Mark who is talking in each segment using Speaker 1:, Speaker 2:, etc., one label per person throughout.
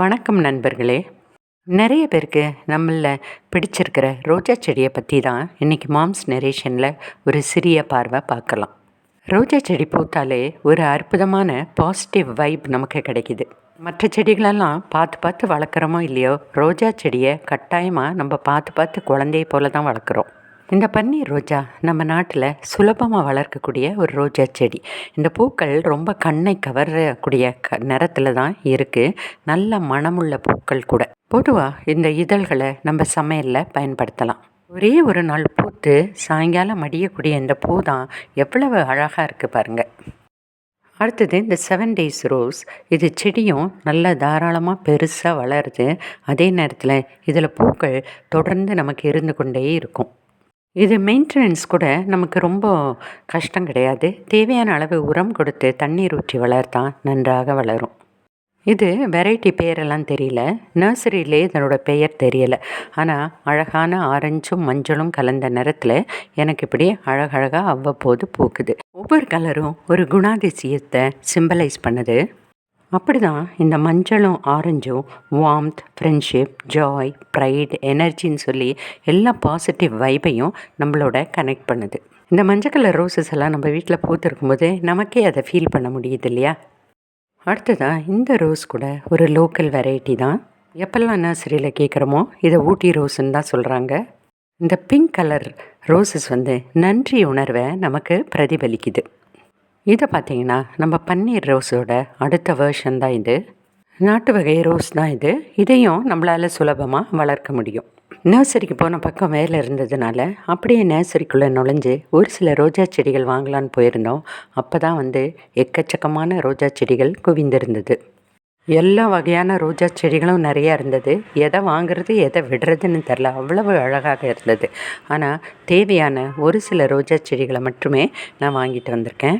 Speaker 1: வணக்கம் நண்பர்களே. நிறைய பேருக்கு நம்மளில் பிடிச்சிருக்கிற ரோஜா செடியை பற்றி தான் இன்றைக்கி மாம்ஸ் நரேஷனில் ஒரு சிறிய பார்வை பார்க்கலாம். ரோஜா செடி பூத்தாலே ஒரு அற்புதமான பாசிட்டிவ் வைப் நமக்கு கிடைக்கிது. மற்ற செடிகளெல்லாம் பார்த்து பார்த்து வளர்க்குறோமோ இல்லையோ ரோஜா செடியை கட்டாயமாக நம்ம பார்த்து பார்த்து குழந்தைய போல தான் வளர்க்குறோம். இந்த பன்னீர் ரோஜா நம்ம நாட்டில் சுலபமாக வளர்க்கக்கூடிய ஒரு ரோஜா செடி. இந்த பூக்கள் ரொம்ப கண்ணை கவரக்கூடிய க நிறத்தில் தான் இருக்குது நல்ல மனமுள்ள பூக்கள் கூட. பொதுவாக இந்த இதழ்களை நம்ம சமையலில் பயன்படுத்தலாம். ஒரே ஒரு நாள் பூத்து சாயங்காலம் மடியக்கூடிய இந்த பூ தான் எவ்வளவு அழகாக இருக்குது பாருங்கள் அடுத்தது இந்த செவன் டேஸ் ரோஸ். இது செடியும் நல்ல தாராளமாக பெருசாக வளருது. அதே நேரத்தில் இதில் பூக்கள் தொடர்ந்து நமக்கு இருந்து கொண்டே இருக்கும். இது மெயின்டெனன்ஸ் கூட நமக்கு ரொம்ப கஷ்டம் கிடையாது. தேவையான அளவு உரம் கொடுத்து தண்ணீர் ஊற்றி வளர்த்தா நன்றாக வளரும். இது வெரைட்டி பேரெல்லாம் தெரியல. நர்சரியிலே இதனோட பெயர் தெரியலை. ஆனால் அழகான ஆரஞ்சும் மஞ்சளும் கலந்த நிறத்தில் எனக்கு இப்படி அழகழகாக அவ்வப்போது பூக்குது. ஒவ்வொரு கலரும் ஒரு குணாதிசயத்தை சிம்பலைஸ் பண்ணுது. அப்படி தான் இந்த மஞ்சளும் ஆரஞ்சும் வார்ம்த் ஃப்ரெண்ட்ஷிப் ஜாய் ப்ரைட் எனர்ஜின்னு சொல்லி எல்லா பாசிட்டிவ் வைபையும் நம்மளோட கனெக்ட் பண்ணுது. இந்த மஞ்சள் கலர் ரோசஸ் எல்லாம் நம்ம வீட்டில் பூத்துருக்கும்போது நமக்கே அதை ஃபீல் பண்ண முடியுது இல்லையா? அடுத்ததாக இந்த ரோஸ் கூட ஒரு லோக்கல் வெரைட்டி தான். எப்போல்லாம் நர்சரியில் கேட்குறோமோ இதை ஊட்டி ரோஸுன்னு தான் சொல்கிறாங்க இந்த பிங்க் கலர் ரோசஸ் வந்து நன்றி உணர்வை நமக்கு பிரதிபலிக்குது. இதை பார்த்தீங்கன்னா நம்ம பன்னீர் ரோஸோட அடுத்த வேர்ஷன் தான் இது. நாட்டு வகை ரோஸ் தான் இது. இதையும் நம்மளால் சுலபமாக வளர்க்க முடியும். நர்சரிக்கு போன பக்கம் வேலை இருந்ததுனால அப்படியே நர்சரிக்குள்ளே நுழைஞ்சு ஒரு சில ரோஜா செடிகள் வாங்கலான்னு போயிருந்தோம். அப்போ தான் வந்து எக்கச்சக்கமான ரோஜா செடிகள் குவிந்திருந்தது. எல்லா வகையான ரோஜா செடிகளும் நிறையா இருந்தது. எதை வாங்குறது எதை விடுறதுன்னு தெரில அவ்வளவு அழகாக இருந்தது. ஆனால் தேவையான ஒரு சில ரோஜா செடிகளை மட்டுமே நான் வாங்கிட்டு வந்திருக்கேன்.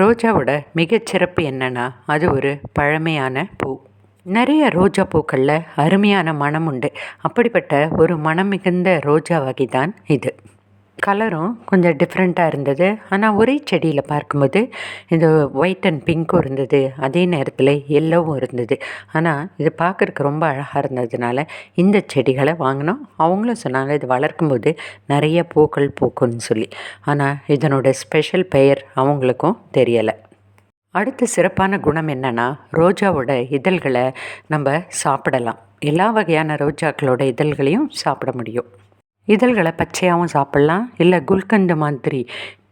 Speaker 1: ரோஜாவோட மிகச்சிறப்பு என்னென்னா அது ஒரு பழமையான பூ. நிறைய ரோஜா பூக்களில் அருமையான மனம் உண்டு அப்படிப்பட்ட ஒரு மனம் மிகுந்த ரோஜா வகை தான் இது. கலரும் கொஞ்சம் டிஃப்ரெண்ட்டாக இருந்தது. ஆனால் ஒரே செடியில் பார்க்கும்போது இந்த ஒயிட் அண்ட் பிங்க்கும் இருந்தது. அதே நேரத்தில் எல்லோவும் இருந்தது. ஆனால் இது பார்க்குறக்கு ரொம்ப அழகாக இருந்ததுனால இந்த செடிகளை வாங்கினோம். அவங்களும் சொன்னாங்க இது வளர்க்கும்போது நிறைய பூக்கள் பூக்கும்னு சொல்லி. ஆனால் இதனோட ஸ்பெஷல் பெயர் அவங்களுக்கும் தெரியலை. அடுத்த சிறப்பான குணம் என்னென்னா ரோஜாவோட இதழ்களை நம்ம சாப்பிடலாம். எல்லா வகையான ரோஜாக்களோட இதழ்களையும் சாப்பிட முடியும். இதழ்களை பச்சையாகவும் சாப்பிட்லாம் இல்லை குல்கந்து மாதிரி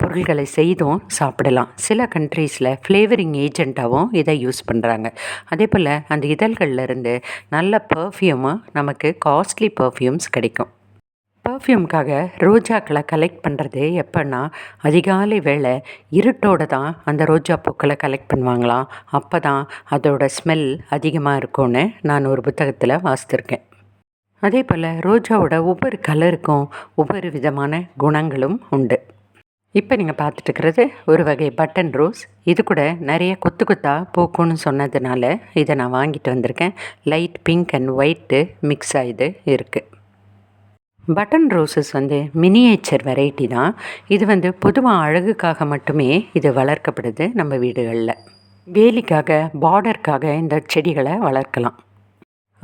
Speaker 1: பொருள்களை செய்தும் சாப்பிடலாம். சில கண்ட்ரீஸில் ஃப்ளேவரிங் ஏஜெண்ட்டாகவும் இதை யூஸ் பண்ணுறாங்க அதே போல் அந்த இதழ்கள்லேருந்து நல்ல பர்ஃப்யூமும் நமக்கு காஸ்ட்லி பர்ஃப்யூம்ஸ் கிடைக்கும். பர்ஃப்யூம்காக ரோஜாக்களை கலெக்ட் பண்ணுறது எப்போன்னா அதிகாலை வேலை இருட்டோடு தான் அந்த ரோஜா பூக்களை கலெக்ட் பண்ணுவாங்களாம். அப்போ தான் அதோட ஸ்மெல் அதிகமாக இருக்கும்னு நான் ஒரு புத்தகத்தில் வாசித்திருக்கேன். அதே போல் ரோஜாவோட ஒவ்வொரு கலருக்கும் ஒவ்வொரு விதமான குணங்களும் உண்டு. இப்போ நீங்கள் பார்த்துட்டு இருக்கிறது ஒரு வகை பட்டன் ரோஸ். இது கூட நிறைய கொத்து கொத்தாக பூக்கும்னு சொன்னதுனால இதை நான் வாங்கிட்டு வந்திருக்கேன். Light pink and white mix ஆகிது இருக்குது பட்டன் ரோசஸ் வந்து மினியேச்சர் வெரைட்டி தான். இது வந்து பொதுவாக அழகுக்காக மட்டுமே இது வளர்க்கப்படுது நம்ம வீடுகளில். வேலிக்காக பார்டருக்காக இந்த செடிகளை வளர்க்கலாம்.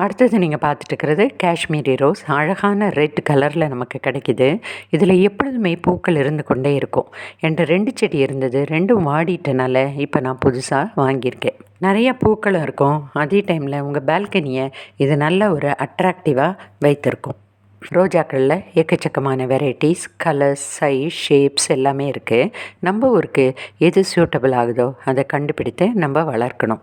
Speaker 1: அடுத்தது நீங்கள் பார்த்துட்டு இருக்கிறது காஷ்மீரி ரோஸ். அழகான ரெட் கலரில் நமக்கு கிடைக்கிது. இதில் எப்பொழுதுமே பூக்கள் இருந்து கொண்டே இருக்கும். என்கிட்ட ரெண்டு செடி இருந்தது. ரெண்டும் வாடிட்டனால இப்போ நான் புதுசாக வாங்கியிருக்கேன். நிறைய பூக்களும் இருக்கும். அதே டைமில் உங்கள் பால்கனியை இது நல்ல ஒரு அட்ராக்டிவாக வைத்திருக்கும். ரோஜாக்களில் எக்கச்சக்கமான வெரைட்டிஸ் கலர்ஸ் சைஸ் ஷேப்ஸ் எல்லாமே இருக்குது நம்ம ஊருக்கு எது சூட்டபிள் ஆகுதோ அதை கண்டுபிடித்து நம்ம வளர்க்கணும்.